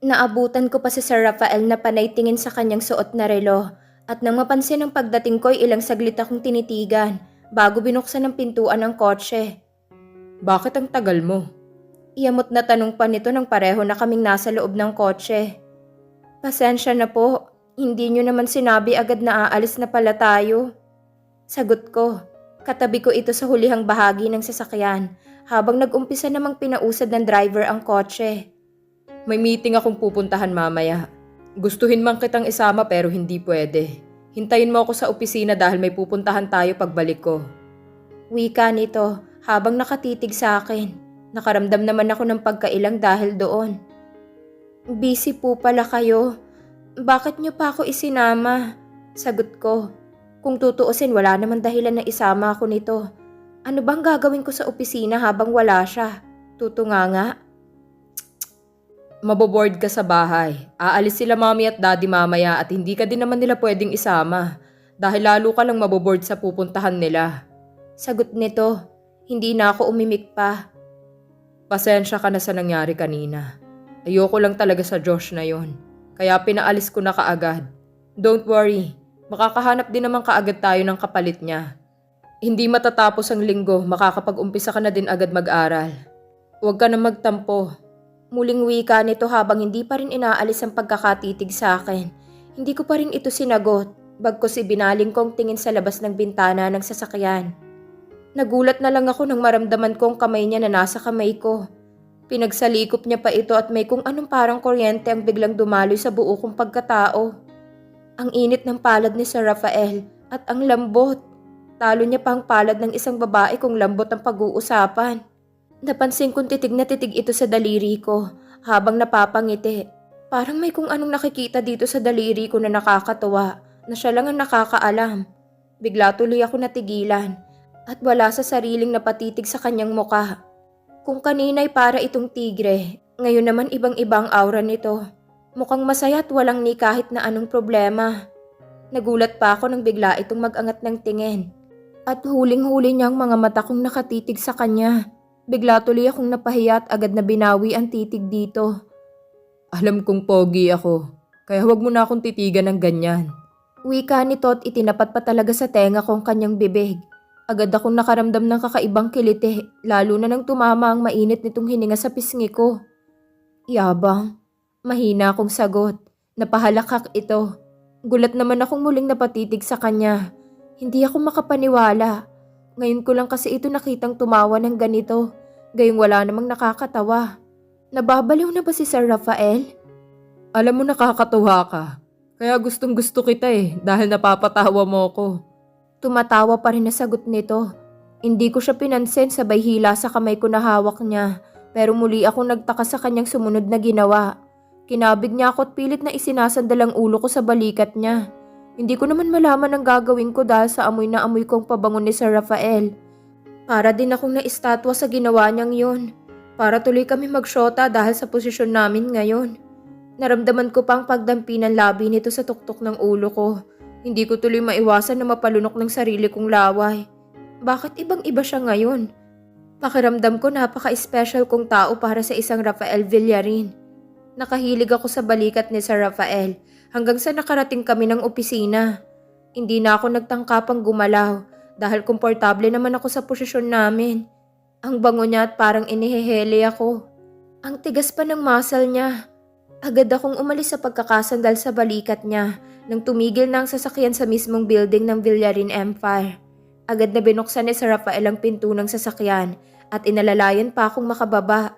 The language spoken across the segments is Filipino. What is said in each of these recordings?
Naabutan ko pa si Sir Rafael na panay tingin sa kanyang suot na relo at nang mapansin ang pagdating ko ay ilang saglit akong tinitigan bago binuksan ang pintuan ng kotse. Bakit ang tagal mo? Iyamot na tanong pa nito nang pareho na kaming nasa loob ng kotse. Pasensya na po, hindi nyo naman sinabi agad na aalis na pala tayo. Sagot ko, katabi ko ito sa hulihang bahagi ng sasakyan habang nag-umpisa namang pinausad ng driver ang kotse. May meeting akong pupuntahan mamaya. Gustuhin man kitang isama pero hindi pwede. Hintayin mo ako sa opisina dahil may pupuntahan tayo pagbalik ko. Wika nito habang nakatitig sa akin. Nakaramdam naman ako ng pagkailang dahil doon. Busy po pala kayo. Bakit niyo pa ako isinama? Sagot ko. Kung tutuusin wala naman dahilan na isama ako nito. Ano bang gagawin ko sa opisina habang wala siya? Tutunga nga. Maboboard ka sa bahay. Aalis sila mami at daddy mamaya at hindi ka din naman nila pwedeng isama. Dahil lalo ka lang maboboard sa pupuntahan nila. Sagot nito. Hindi na ako umimik pa. Pasensya ka na sa nangyari kanina. Ayoko lang talaga sa Josh na yon. Kaya pinaalis ko na kaagad. Don't worry, makakahanap din naman kaagad tayo ng kapalit niya. Hindi matatapos ang linggo, makakapag-umpisa ka na din agad mag-aral. Huwag ka na magtampo. Muling wika nito habang hindi pa rin inaalis ang pagkakatitig sa akin. Hindi ko pa rin ito sinagot, bagkos ibinaling kong tingin sa labas ng bintana ng sasakyan. Nagulat na lang ako nang maramdaman kong kamay niya na nasa kamay ko. Pinagsalikop niya pa ito at may kung anong parang kuryente ang biglang dumaloy sa buo kong pagkatao. Ang init ng palad ni Sir Rafael at ang lambot. Talo niya pa ang palad ng isang babae kung lambot ang pag-uusapan. Napansin kong titig na titig ito sa daliri ko habang napapangiti. Parang may kung anong nakikita dito sa daliri ko na nakakatuwa na siya lang ang nakakaalam. Bigla tuloy ako natigilan at wala sa sariling napatitig sa kanyang muka. Kung kanina'y para itong tigre, ngayon naman ibang-ibang aura nito. Mukhang masaya at walang ni kahit na anong problema. Nagulat pa ako nang bigla itong mag-angat ng tingin. At huling-huli niya ang mga mata kong nakatitig sa kanya. Bigla tuloy akong napahiya at agad na binawi ang titig dito. Alam kong pogi ako, kaya huwag mo na akong titigan ng ganyan. Wika nito at itinapat pa talaga sa tenga kong kanyang bibig. Agad akong nakaramdam ng kakaibang kiliti, lalo na nang tumama ang mainit nitong hininga sa pisngi ko. Yabang. Mahina akong sagot. Napahalakak ito. Gulat naman akong muling napatitig sa kanya. Hindi ako makapaniwala. Ngayon ko lang kasi ito nakitang tumawa ng ganito. Gayong wala namang nakakatawa. Nababaliw na ba si Sir Rafael? Alam mo nakakatuwa ka. Kaya gustong gusto kita eh, dahil napapatawa mo ko. Tumatawa pa rin na sagot nito. Hindi ko siya pinansin sabay hila sa kamay ko na hawak niya. Pero muli akong nagtaka sa kanyang sumunod na ginawa. Kinabig niya ako at pilit na isinasandal ang ulo ko sa balikat niya. Hindi ko naman malaman ang gagawin ko dahil sa amoy na amoy kong pabango ni Sir Rafael. Para din akong naistatwa sa ginawa niyang yun. Para tuloy kami magsyota dahil sa posisyon namin ngayon. Naramdaman ko pang pagdampi ng labi nito sa tuktok ng ulo ko. Hindi ko tuloy maiwasan na mapalunok ng sarili kong laway. Bakit ibang iba siya ngayon? Pakiramdam ko napaka-special kong tao para sa isang Rafael Villarin. Nakahilig ako sa balikat ni Sir Rafael hanggang sa nakarating kami ng opisina. Hindi na ako nagtangkapang gumalaw dahil komportable naman ako sa posisyon namin. Ang bango niya at parang inihehele ako. Ang tigas pa ng muscle niya. Agad akong umalis sa pagkakasandal sa balikat niya nang tumigil na ang sasakyan sa mismong building ng Villarin Empire. Agad na binuksan ni Sir Rafael ang pinto ng sasakyan at inalalayan pa akong makababa.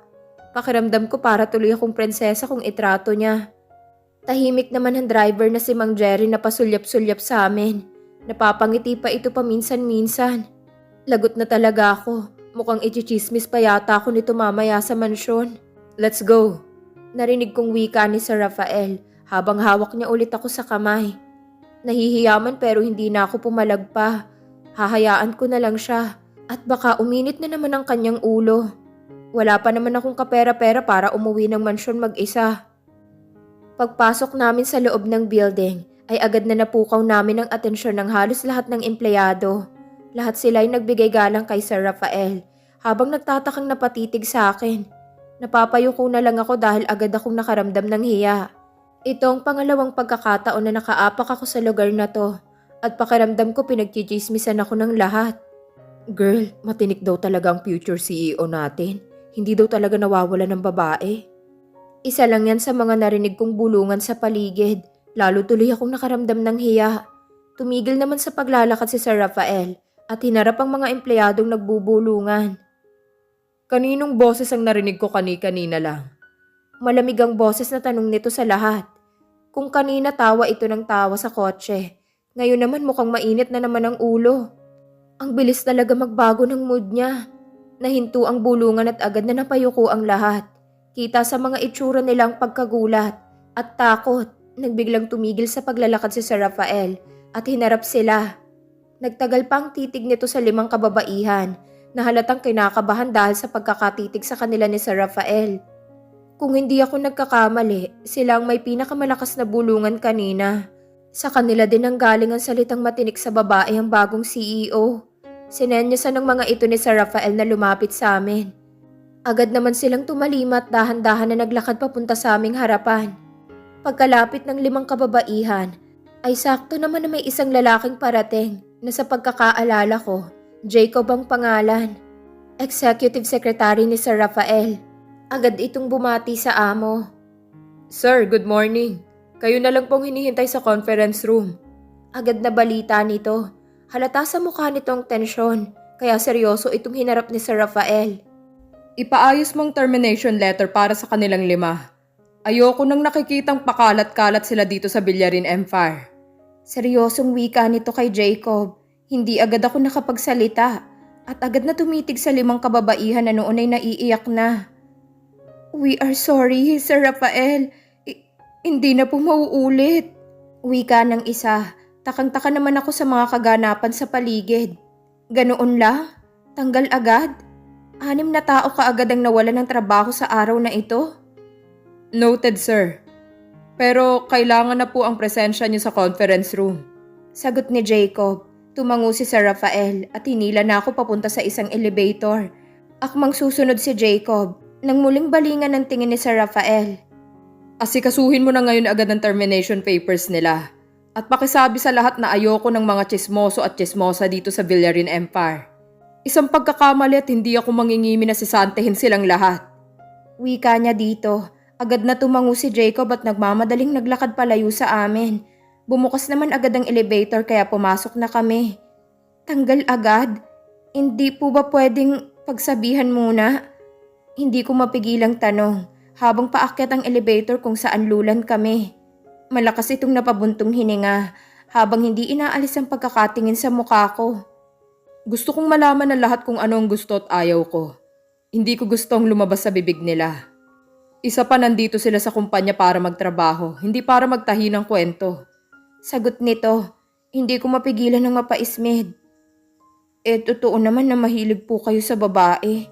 Pakiramdam ko para tuloy akong prinsesa kung itrato niya. Tahimik naman ang driver na si Mang Jerry na pasulyap-sulyap sa amin. Napapangiti pa ito paminsan-minsan. Lagot na talaga ako. Mukhang ichichismis pa yata ako nito mamaya sa mansyon. Let's go. Narinig kong wika ni Sir Rafael habang hawak niya ulit ako sa kamay. Nahihiyaman pero hindi na ako pumalag pa. Hahayaan ko na lang siya at baka uminit na naman ang kanyang ulo. Wala pa naman akong kapera-pera para umuwi ng mansyon mag-isa. Pagpasok namin sa loob ng building ay agad na napukaw namin ang atensyon ng halos lahat ng empleyado. Lahat sila ay nagbigay galang kay Sir Rafael habang nagtatakang napatitig sa akin. Napapayuko na lang ako dahil agad akong nakaramdam ng hiya. Ito ang pangalawang pagkakataon na nakaapak ako sa lugar na to at pakiramdam ko pinagchichismisan ako ng lahat. Girl, matinik daw talaga ang future CEO natin. Hindi daw talaga nawawala ng babae. Isa lang yan sa mga narinig kong bulungan sa paligid. Lalo tuloy akong nakaramdam ng hiya. Tumigil naman sa paglalakad si Sir Rafael at hinarap ang mga empleyadong nagbubulungan. Kaninong boses ang narinig ko kani-kanina lang? Malamig ang boses na tanong nito sa lahat. Kung kanina tawa ito ng tawa sa kotse, ngayon naman mukhang mainit na naman ang ulo. Ang bilis talaga magbago ng mood niya. Nahinto ang bulungan at agad na napayuko ang lahat. Kita sa mga itsura nilang pagkagulat at takot, nagbiglang tumigil sa paglalakad si Sir Rafael at hinarap sila. Nagtagal pa ang titig nito sa limang kababaihan na halatang kinakabahan dahil sa pagkakatitig sa kanila ni Sir Rafael. Kung hindi ako nagkakamali, sila ang may pinakamalakas na bulungan kanina. Sa kanila din ang galing ang salitang matinik sa babae ang bagong CEO. Sinenyasan ng mga ito ni Sir Rafael na lumapit sa amin. Agad naman silang tumalima at dahan-dahan na naglakad papunta sa aming harapan. Pagkalapit ng limang kababaihan, ay sakto naman na may isang lalaking parating na sa pagkakaalala ko, Jacob ang pangalan. Executive Secretary ni Sir Rafael. Agad itong bumati sa amo. Sir, good morning. Kayo na lang pong hinihintay sa conference room. Agad na balita nito. Halata sa mukha nitong tensyon, kaya seryoso itong hinarap ni Sir Rafael. Ipaayos mong termination letter para sa kanilang lima. Ayoko nang nakikitang pakalat-kalat sila dito sa Villarin Empire. Seryosong wika nito kay Jacob. Hindi agad ako nakapagsalita at agad na tumitig sa limang kababaihan na noon ay naiiyak na. We are sorry, Sir Rafael. I- hindi na po mauulit. Wika ng isa. Takang-taka naman ako sa mga kaganapan sa paligid. Ganoon lang? Tanggal agad? Anim na tao kaagad ang nawalan ng trabaho sa araw na ito? Noted, sir. Pero kailangan na po ang presensya niyo sa conference room. Sagot ni Jacob. Tumango si Sir Rafael at hinila na ako papunta sa isang elevator. Akmang susunod si Jacob nang muling balingan ng tingin ni Sir Rafael. Asikasuhin mo na ngayon agad ang termination papers nila. At pakisabi sa lahat na ayoko ng mga chismoso at chismosa dito sa Villarin Empire. Isang pagkakamali at hindi ako mangingimi na sisantehin silang lahat. Wika niya dito. Agad na tumango si Jacob at nagmamadaling naglakad palayo sa amin. Bumukas naman agad ang elevator kaya pumasok na kami. Tanggal agad? Hindi po ba pwedeng pagsabihan muna? Hindi ko mapigilang tanong habang paakyat ang elevator kung saan lulan kami. Malakas itong napabuntong hininga habang hindi inaalis ang pagkakatingin sa mukha ko. Gusto kong malaman ng lahat kung ano ang gusto at ayaw ko. Hindi ko gustong lumabas sa bibig nila. Isa pa nandito sila sa kumpanya para magtrabaho, hindi para magtahi ng kwento. Sagot nito, hindi ko mapigilan ng mapaismid. Eh, totoo naman na mahilig po kayo sa babae.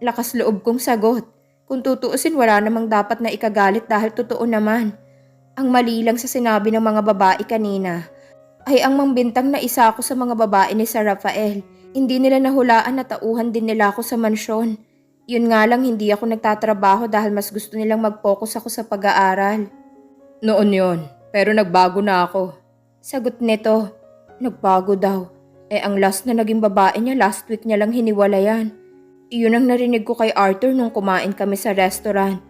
Lakas loob kong sagot. Kung tutuusin, wala namang dapat na ikagalit dahil totoo naman. Ang mali lang sa sinabi ng mga babae kanina ay ang mambintang na isa ako sa mga babae ni Sir Rafael. Hindi nila nahulaan na tauhan din nila ako sa mansyon. Yun nga lang hindi ako nagtatrabaho dahil mas gusto nilang mag-focus ako sa pag-aaral. Noon yon, pero nagbago na ako. Sagot nito, nagbago daw. Eh ang last na naging babae niya last week niya lang hiniwalayan. Iyon ang narinig ko kay Arthur nung kumain kami sa restaurant.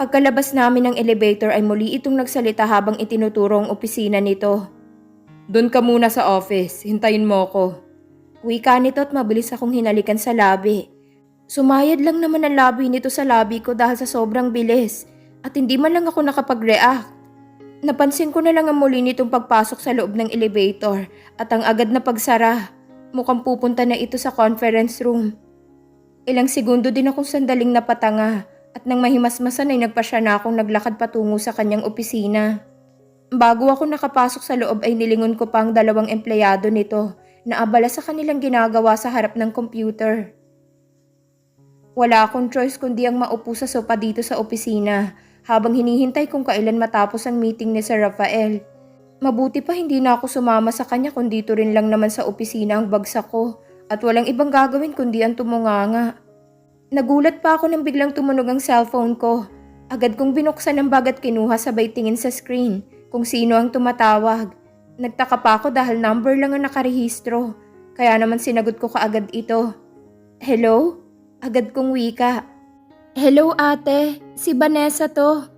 Pagkalabas namin ng elevator ay muli itong nagsalita habang itinuturo ang opisina nito. Doon ka muna sa office, hintayin mo ko. Wika nito at mabilis akong hinalikan sa labi. Sumayad lang naman ang labi nito sa labi ko dahil sa sobrang bilis at hindi man lang ako nakapag-react. Napansin ko na lang ang muli nitong pagpasok sa loob ng elevator at ang agad na pagsara. Mukhang pupunta na ito sa conference room. Ilang segundo din akong sandaling napatanga at nang mahimasmasan ay nagpasya na akong naglakad patungo sa kanyang opisina. Bago ako nakapasok sa loob ay nilingon ko pa ang dalawang empleyado nito na abala sa kanilang ginagawa sa harap ng computer. Wala akong choice kundi ang maupo sa sopa dito sa opisina habang hinihintay kung kailan matapos ang meeting ni Sir Rafael. Mabuti pa hindi na ako sumama sa kanya kung dito rin lang naman sa opisina ang bagsak ko at walang ibang gagawin kundi ang tumunganga. Nagulat pa ako nang biglang tumunog ang cellphone ko. Agad kong binuksan ang bag at kinuha sabay tingin sa screen kung sino ang tumatawag. Nagtaka pa ako dahil number lang ang nakarehistro. Kaya naman sinagot ko kaagad ito. Hello? Agad kong wika. Hello ate, si Vanessa to.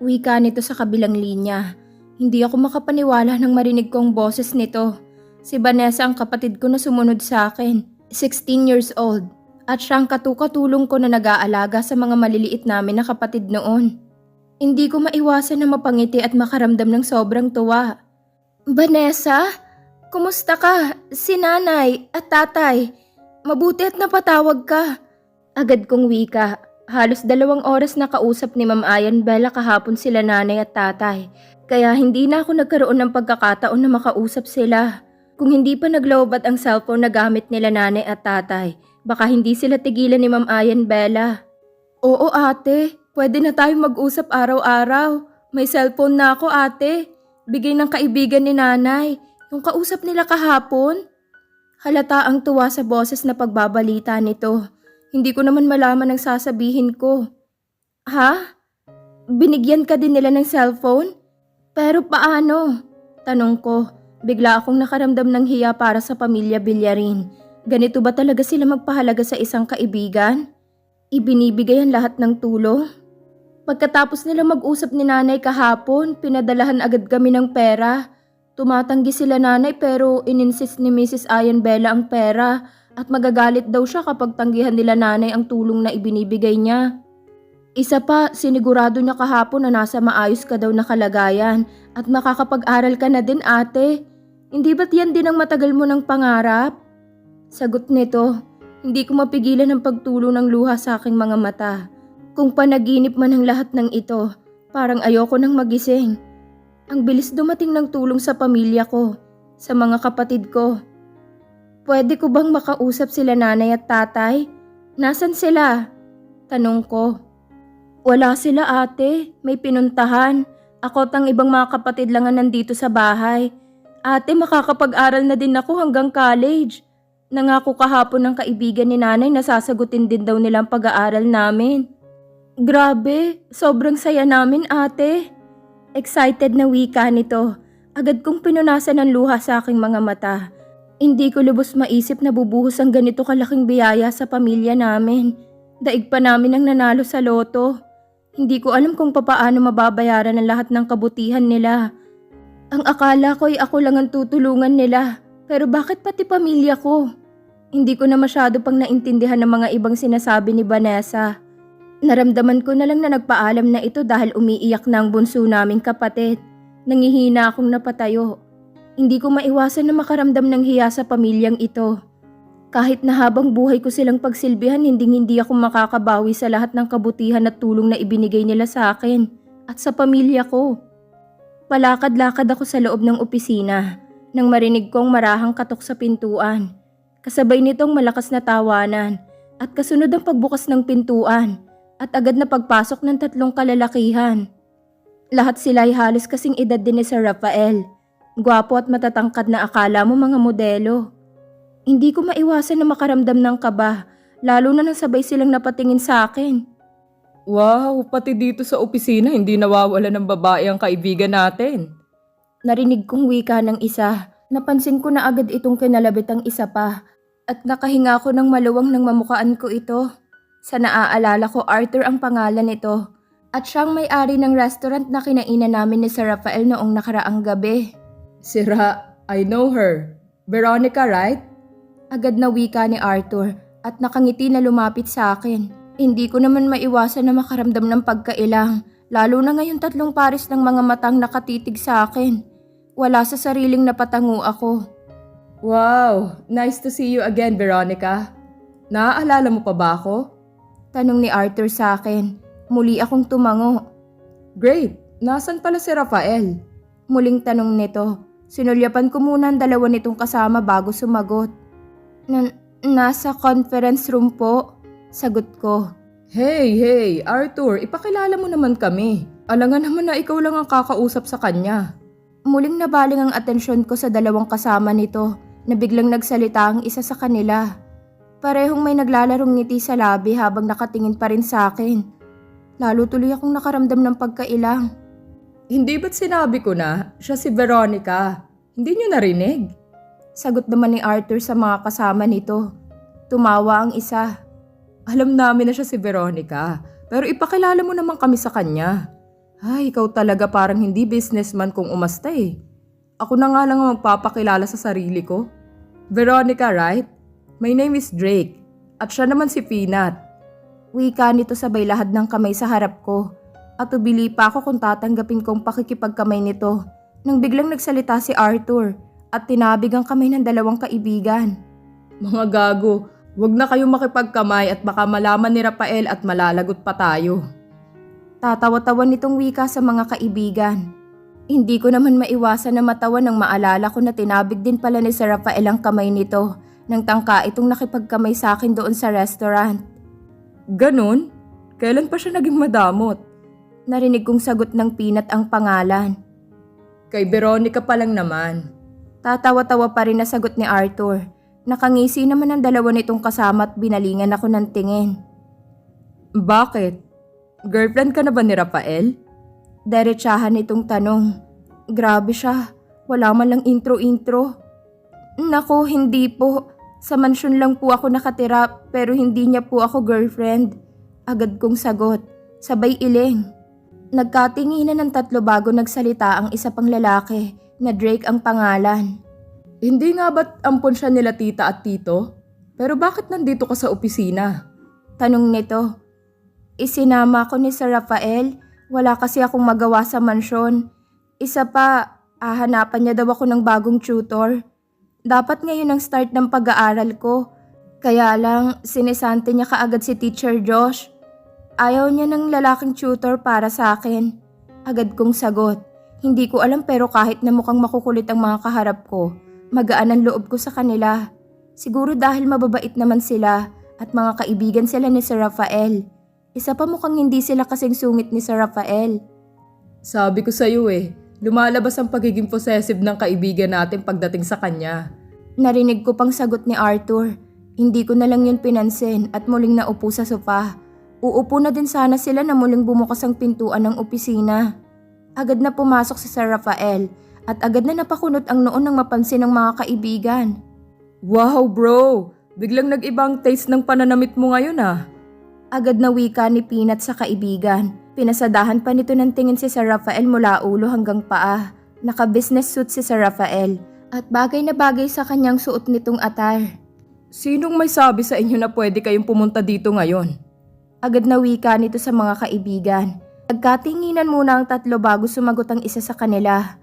Wika nito sa kabilang linya. Hindi ako makapaniwala nang marinig ko ang boses nito. Si Vanessa ang kapatid ko na sumunod sa akin, 16 years old. At siyang katukatulong ko na nag-aalaga sa mga maliliit namin na kapatid noon. Hindi ko maiwasan na mapangiti at makaramdam ng sobrang tuwa. Vanessa? Kumusta ka? Si nanay at tatay. Mabuti at napatawag ka. Agad kong wika. Halos dalawang oras na kausap ni Ma'am Ayan Bella kahapon sila nanay at tatay. Kaya hindi na ako nagkaroon ng pagkakataon na makausap sila. Kung hindi pa naglowbat ang cellphone na gamit nila nanay at tatay, baka hindi sila tigilan ni Ma'am Ayan Bella. Oo ate, pwede na tayong mag-usap araw-araw. May cellphone na ako ate. Bigay ng kaibigan ni nanay. Yung kausap nila kahapon. Halata ang tuwa sa boses na pagbabalita nito. Hindi ko naman malaman ang sasabihin ko. Ha? Binigyan ka din nila ng cellphone? Pero paano? Tanong ko. Bigla akong nakaramdam ng hiya para sa pamilya Bilyarin. Ganito ba talaga sila magpahalaga sa isang kaibigan? Ibinibigay ang lahat ng tulong? Pagkatapos nila mag-usap ni nanay kahapon, pinadalahan agad kami ng pera. Tumatanggi sila nanay pero ininsist ni Mrs. Ayan Bella ang pera at magagalit daw siya kapag tanggihan nila nanay ang tulong na ibinibigay niya. Isa pa, sinigurado niya kahapon na nasa maayos ka daw na kalagayan at makakapag-aral ka na din ate. Hindi ba't yan din ang matagal mo ng pangarap? Sagot nito, hindi ko mapigilan ang pagtulo ng luha sa aking mga mata. Kung panaginip man ang lahat ng ito, parang ayoko nang magising. Ang bilis dumating ng tulong sa pamilya ko, sa mga kapatid ko. Pwede ko bang makausap sila nanay at tatay? Nasaan sila? Tanong ko. Wala sila ate, may pinuntahan. Ako at ang ibang mga kapatid lang ang nandito sa bahay. Ate, makakapag-aral na din ako hanggang college. Nangako kahapon ng kaibigan ni nanay na sasagutin din daw nilang pag-aaral namin. Grabe, sobrang saya namin ate. Excited na wika nito. Agad kong pinunasan ng luha sa aking mga mata. Hindi ko lubos maisip na bubuhos ang ganito kalaking biyaya sa pamilya namin. Daig pa namin ang nanalo sa loto. Hindi ko alam kung papaano mababayaran ang lahat ng kabutihan nila. Ang akala ko'y ako lang ang tutulungan nila. Pero bakit pati pamilya ko? Hindi ko na masyado pang naintindihan ng mga ibang sinasabi ni Vanessa. Naramdaman ko na lang na nagpaalam na ito dahil umiiyak na ang bunso naming kapatid. Nangihina akong napatayo. Hindi ko maiwasan na makaramdam ng hiya sa pamilyang ito. Kahit na habang buhay ko silang pagsilbihan, hindi hindi ako makakabawi sa lahat ng kabutihan at tulong na ibinigay nila sa akin at sa pamilya ko. Palakad-lakad ako sa loob ng opisina nang marinig kong marahang katok sa pintuan. Kasabay nitong malakas na tawanan at kasunod ang pagbukas ng pintuan at agad na pagpasok ng tatlong kalalakihan. Lahat sila ay halos kasing edad din ni Sir Rafael. Gwapo at matatangkad na akala mo mga modelo. Hindi ko maiwasan na makaramdam ng kaba, lalo na nang sabay silang napatingin sa akin. Wow, pati dito sa opisina hindi nawawala ng babae ang kaibigan natin. Narinig kong wika ng isa. Napansin ko na agad itong kinalabit ang isa pa. At nakahinga ko ng maluwang nang mamukaan ko ito. Sa naaalala ko, Arthur ang pangalan nito. At siyang may-ari ng restaurant na kinainan namin ni Sir Rafael noong nakaraang gabi. Sira, I know her. Veronica, right? Agad na wika ni Arthur at nakangiti na lumapit sa akin. Hindi ko naman maiwasan na makaramdam ng pagkailang, lalo na ngayon tatlong pares ng mga matang nakatitig sa akin. Wala sa sariling napatango ako. Wow, nice to see you again, Veronica. Naaalala mo pa ba ako? Tanong ni Arthur sa akin. Muli akong tumango. Great, nasan pala si Rafael? Muling tanong nito. Sinulyapan ko muna ang dalawa nitong kasama bago sumagot. Na- nasa conference room po, sagot ko. Hey, hey, Arthur, ipakilala mo naman kami. Alangan naman na ikaw lang ang kakausap sa kanya. Muling nabaling ang atensyon ko sa dalawang kasama nito na biglang nagsalita ang isa sa kanila. Parehong may naglalarong ngiti sa labi habang nakatingin pa rin sa akin. Lalo tuloy akong nakaramdam ng pagkailang. Hindi ba't sinabi ko na siya si Veronica? Hindi niyo narinig? Sagot naman ni Arthur sa mga kasama nito. Tumawa ang isa. Alam namin na siya si Veronica, pero ipakilala mo naman kami sa kanya. Ay, ikaw talaga parang hindi businessman kung umasta eh. Ako na nga lang ang magpapakilala sa sarili ko. Veronica, right? My name is Drake. At siya naman si Peanut. Wika nito sabay lahad ng kamay sa harap ko. At ubili pa ako kung tatanggapin kong pakikipagkamay nito. Nang biglang nagsalita si Arthur at tinabig ang kamay ng dalawang kaibigan. Mga gago, wag na kayong makipagkamay at baka malaman ni Rafael at malalagot pa tayo. Tatawa-tawa nitong wika sa mga kaibigan. Hindi ko naman maiwasan na matawa nang maalala ko na tinabig din pala ni Sir Rafael ang kamay nito nang tangka itong nakipagkamay sa akin doon sa restaurant. Ganon? Kailan pa siya naging madamot? Narinig kong sagot ng Pinat ang pangalan. Kay Veronica pa lang naman. Tatawa-tawa pa rin na sagot ni Arthur. Nakangisi naman ang dalawa nitong kasama at binalingan ako ng tingin. Bakit? Girlfriend ka na ba ni Rafael? Diretsahan nitong tanong. Grabe siya. Wala man lang intro-intro. Nako, hindi po. Sa mansyon lang po ako nakatira pero hindi niya po ako girlfriend. Agad kong sagot. Sabay iling. Nagkatinginan ng tatlo bago nagsalita ang isa pang lalaki na Drake ang pangalan. Hindi nga ba't ampon siya nila tita at tito? Pero bakit nandito ka sa opisina? Tanong nito. Isinama ko ni Sir Rafael. Wala kasi akong magawa sa mansyon. Isa pa, ahanapan niya daw ako ng bagong tutor. Dapat ngayon ang start ng pag-aaral ko. Kaya lang, sinisante niya kaagad si Teacher Josh. Ayaw niya ng lalaking tutor para sa akin. Agad kong sagot. Hindi ko alam pero kahit na mukhang makukulit ang mga kaharap ko, magaan ang loob ko sa kanila. Siguro dahil mababait naman sila at mga kaibigan sila ni Sir Rafael. Isa pa mukhang hindi sila kasing sungit ni Sir Rafael. Sabi ko sa'yo eh, lumalabas ang pagiging possessive ng kaibigan natin pagdating sa kanya. Narinig ko pang sagot ni Arthur. Hindi ko na lang yun pinansin at muling naupo sa sofa. Uupo na din sana sila na muling bumukas ang pintuan ng opisina. Agad na pumasok si Sir Rafael at agad na napakunot ang noon nang mapansin ng mga kaibigan. Wow bro, biglang nag-ibang taste ng pananamit mo ngayon ah. Agad na wika ni Peanut sa kaibigan. Pinasadahan pa nito ng tingin si Sir Rafael mula ulo hanggang paa. Naka-business suit si Sir Rafael at bagay na bagay sa kanyang suot nitong atar. Sinong may sabi sa inyo na pwede kayong pumunta dito ngayon? Agad na wika nito sa mga kaibigan. Nagkatinginan muna ang tatlo bago sumagot ang isa sa kanila.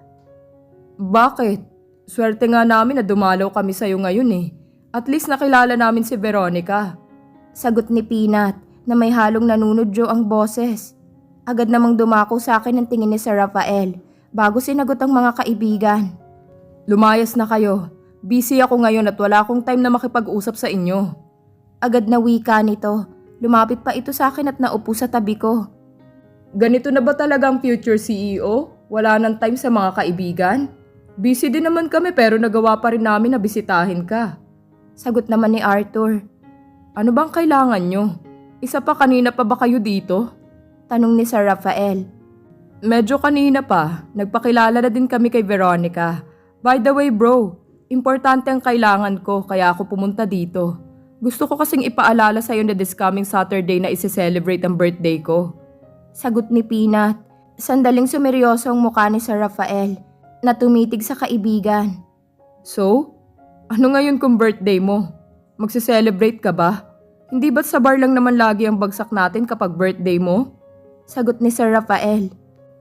Bakit? Swerte nga namin na dumalaw kami sa'yo ngayon eh. At least nakilala namin si Veronica. Sagot ni Peanut na may halong nanunodyo ang boses. Agad namang dumako sa akin ang tingin ni Sir Rafael bago sinagot ang mga kaibigan. Lumayas na kayo. Busy ako ngayon at wala akong time na makipag-usap sa inyo. Agad na wika nito. Lumapit pa ito sa akin at naupo sa tabi ko. Ganito na ba talaga ang future CEO? Wala nang time sa mga kaibigan? Busy din naman kami pero nagawa pa rin namin na bisitahin ka. Sagot naman ni Arthur. Ano bang kailangan nyo? Isa pa kanina pa ba kayo dito? Tanong ni Sir Rafael. Medyo kanina pa. Nagpakilala na din kami kay Veronica. By the way bro, importante ang kailangan ko kaya ako pumunta dito. Gusto ko kasing ipaalala sa'yo na this coming Saturday na isi-celebrate ang birthday ko. Sagot ni Peanut. Sandaling sumeryoso ang mukha ni Sir Rafael na tumitig sa kaibigan. So, ano ngayon kung birthday mo? Magse-celebrate ka ba? Hindi ba't sa bar lang naman lagi ang bagsak natin kapag birthday mo? Sagot ni Sir Rafael.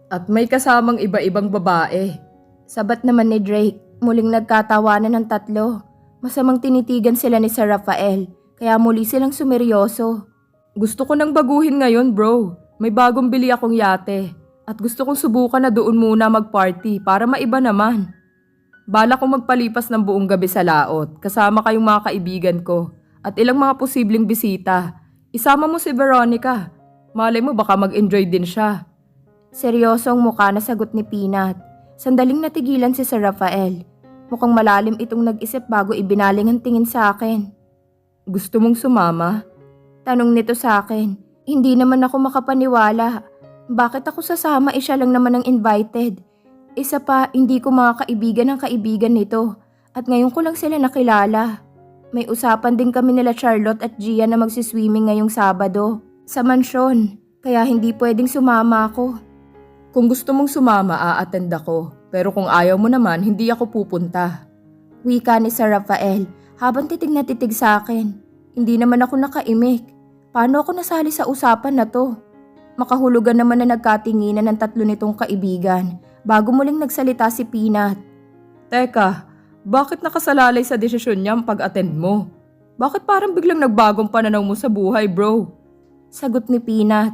At may kasamang iba-ibang babae. Sabat naman ni Drake. Muling nagkatawanan ng tatlo. Masamang tinitigan sila ni Sir Rafael. Kaya muli silang sumeryoso. Gusto ko nang baguhin ngayon bro. May bagong bili akong yate. At gusto kong subukan na doon muna mag-party para maiba naman. Bala kong magpalipas ng buong gabi sa laot, kasama kayong mga kaibigan ko, at ilang mga posibleng bisita. Isama mo si Veronica. Malay mo baka mag-enjoy din siya. Seryoso ang mukha na sagot ni Peanut. Sandaling natigilan si Sir Rafael. Mukhang malalim itong nag-isip bago ibinaling ang tingin sa akin. Gusto mong sumama? Tanong nito sa akin. Hindi naman ako makapaniwala. Bakit ako sasama eh siya lang naman ang invited? Isa pa, hindi ko mga kaibigan ng kaibigan nito. At ngayon ko lang sila nakilala. May usapan din kami nila Charlotte at Gia na magsiswimming ngayong Sabado. Sa mansyon. Kaya hindi pwedeng sumama ako. Kung gusto mong sumama, a-attend ako. Pero kung ayaw mo naman, hindi ako pupunta. Wika ni Sir Rafael habang titig na titig sa akin. Hindi naman ako nakaimik. Paano ako nasali sa usapan na to? Makahulugan naman na nagkatinginan ng tatlo nitong kaibigan bago muling nagsalita si Peanut. Teka, bakit nakasalalay sa desisyon niya ang pag-attend mo? Bakit parang biglang nagbagong pananaw mo sa buhay, bro? Sagot ni Peanut.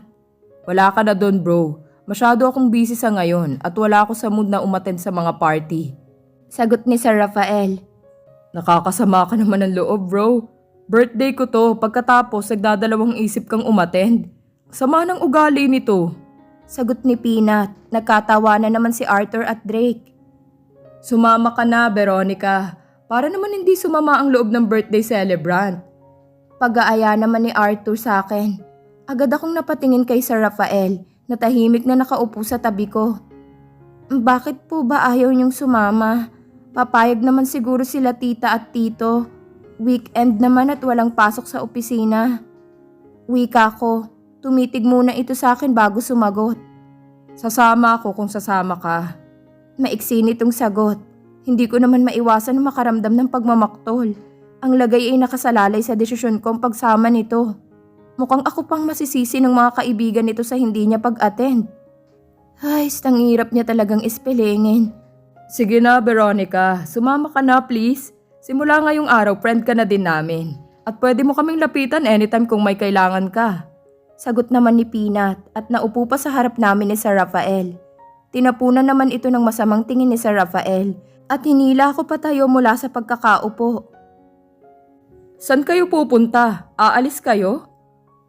Wala ka na doon, bro. Masyado akong busy sa ngayon at wala ako sa mood na umattend sa mga party. Sagot ni Sir Rafael. Nakakasama ka naman ng loob, bro. Birthday ko to, pagkatapos nagdadalawang isip kang umattend. Sama ng ugali nito. Sagot ni Peanut. Nagkatawa na naman si Arthur at Drake. Sumama ka na, Veronica. Para naman hindi sumama ang loob ng birthday celebrant. Pag-aaya naman ni Arthur sa akin. Agad akong napatingin kay Sir Rafael na tahimik na nakaupo sa tabi ko. Bakit po ba ayaw niyong sumama? Papayag naman siguro sila tita at tito. Weekend naman at walang pasok sa opisina. Wika ko, tumitig muna ito sa akin bago sumagot. Sasama ako kung sasama ka. Maiksi nitong sagot. Hindi ko naman maiwasan na makaramdam ng pagmamaktol. Ang lagay ay nakasalalay sa desisyon kong pagsama nito. Mukhang ako pang masisisi ng mga kaibigan nito sa hindi niya pag-attend. Ay, stang hirap niya talagang ispelengin. Sige na, Veronica. Sumama ka na, please. Simula ngayong araw, friend ka na din namin. At pwede mo kaming lapitan anytime kung may kailangan ka. Sagot naman ni Peanut at naupo pa sa harap namin ni Sir Rafael. Tinapunan naman ito ng masamang tingin ni Sir Rafael at hinila ako patayo mula sa pagkakaupo. San kayo pupunta? Aalis kayo?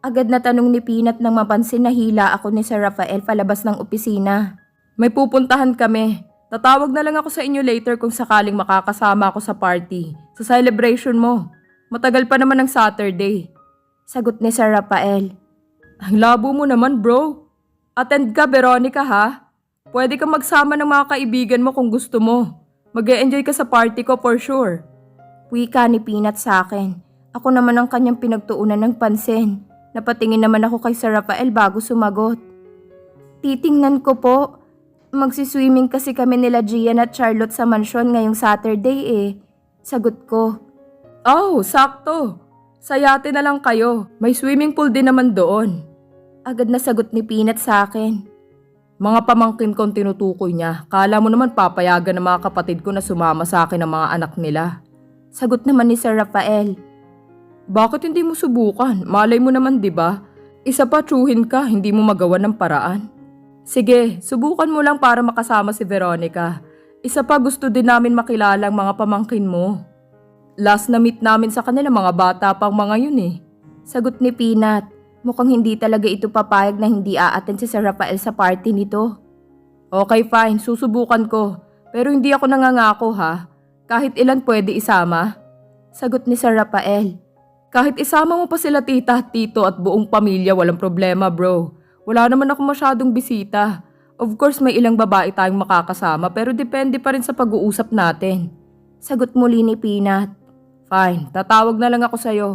Agad na tanong ni Peanut nang mapansin na hila ako ni Sir Rafael palabas ng opisina. May pupuntahan kami. Tatawag na lang ako sa inyo later kung sakaling makakasama ako sa party. Sa celebration mo. Matagal pa naman ang Saturday. Sagot ni Sir Rafael. Ang labo mo naman, bro. Attend ka, Veronica, ha? Pwede kang magsama ng mga kaibigan mo kung gusto mo. mag enjoy ka sa party ko for sure. Wika ni Peanut sa akin. Ako naman ang kanyang pinagtuunan ng pansin. Napatingin naman ako kay Sir Rafael bago sumagot. Titingnan ko po. Magsiswimming kasi kami nila Gian at Charlotte sa mansyon ngayong Saturday eh. Sagot ko. Oh, sakto. Sa yate na lang kayo. May swimming pool din naman doon. Agad na sagot ni Peanut sa akin. Mga pamangkin kong tinutukoy niya. Kala mo naman papayagan ng mga kapatid ko na sumama sa akin ng mga anak nila. Sagot naman ni Sir Rafael. Bakit hindi mo subukan? Malay mo naman, di ba? Isa pa tsuhin ka, hindi mo magawa ng paraan. Sige, subukan mo lang para makasama si Veronica. Isa pa gusto din namin makilala ang mga pamangkin mo. Last na meet namin sa kanila mga bata pang mga yun eh. Sagot ni Peanut. Mukhang hindi talaga ito papayag na hindi a-attend si Sir Rafael sa party nito. Okay fine, susubukan ko. Pero hindi ako nangangako ha. Kahit ilan pwede isama. Sagot ni Sir Rafael. Kahit isama mo pa sila tita, tito at buong pamilya, walang problema bro. Wala naman ako masyadong bisita. Of course may ilang babae tayong makakasama pero depende pa rin sa pag-uusap natin. Sagot muli ni Peanut. Fine, tatawag na lang ako sa'yo.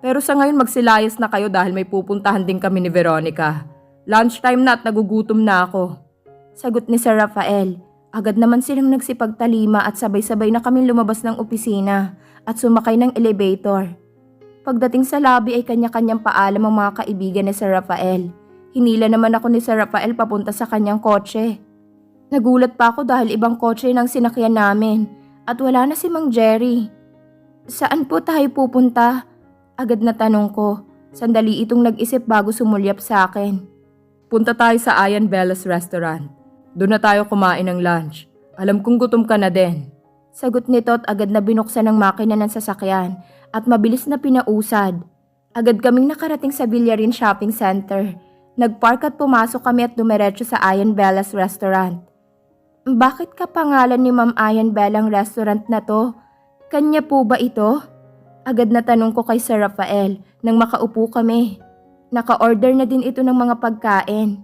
Pero sa ngayon magsilayas na kayo dahil may pupuntahan din kami ni Veronica. Lunchtime na at nagugutom na ako. Sagot ni Sir Rafael. Agad naman silang nagsipagtalima at sabay-sabay na kaming lumabas ng opisina at sumakay ng elevator. Pagdating sa lobby ay kanya-kanyang paalam ang mga kaibigan ni Sir Rafael. Hinila naman ako ni Sir Rafael papunta sa kanyang kotse. Nagulat pa ako dahil ibang kotse nang sinakyan namin at wala na si Mang Jerry. Saan po tayo pupunta? Agad na tanong ko. Sandali itong nag-isip bago sumulyap sa akin. Punta tayo sa Ayan Bella's Restaurant. Doon na tayo kumain ng lunch. Alam kong gutom ka na din. Sagot nito at agad na binuksan ng makina ng sasakyan at mabilis na pinausad. Agad kaming nakarating sa Villarin Shopping Center. Nagpark at pumasok kami at dumiretso sa Ayan Bella's Restaurant. Bakit ka pangalan ni Ma'am Ayan Bella ang restaurant na to? Kanya po ba ito? Agad na tanong ko kay Sir Rafael nang makaupo kami. Naka-order na din ito ng mga pagkain.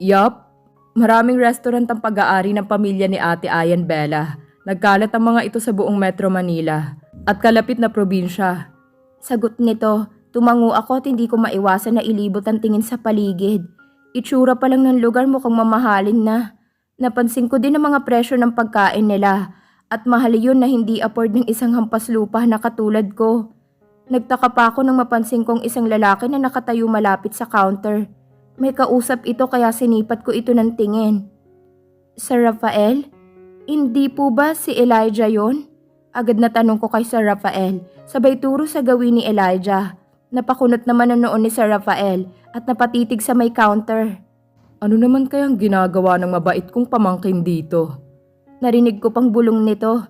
Yup, maraming restaurant ang pag-aari ng pamilya ni Ate Ayan Bella. Nagkalat ang mga ito sa buong Metro Manila at kalapit na probinsya. Sagot nito, tumango ako at hindi ko maiwasan na ilibot ang tingin sa paligid. Itsura pa lang ng lugar mukhang mamahalin na. Napansin ko din ang mga presyo ng pagkain nila at mahal yun na hindi afford ng isang hampas lupa na katulad ko. Nagtaka pa ako nang mapansin kong isang lalaki na nakatayo malapit sa counter. May kausap ito kaya sinipat ko ito ng tingin. Sir Rafael? Hindi po ba si Elijah yon? Agad na tanong ko kay Sir Rafael, sabay turo sa gawin ni Elijah. Napakunot naman ang noon ni Sir Rafael at napatitig sa may counter. Ano naman kayang ginagawa ng mabait kong pamangkin dito? Narinig ko pang bulong nito.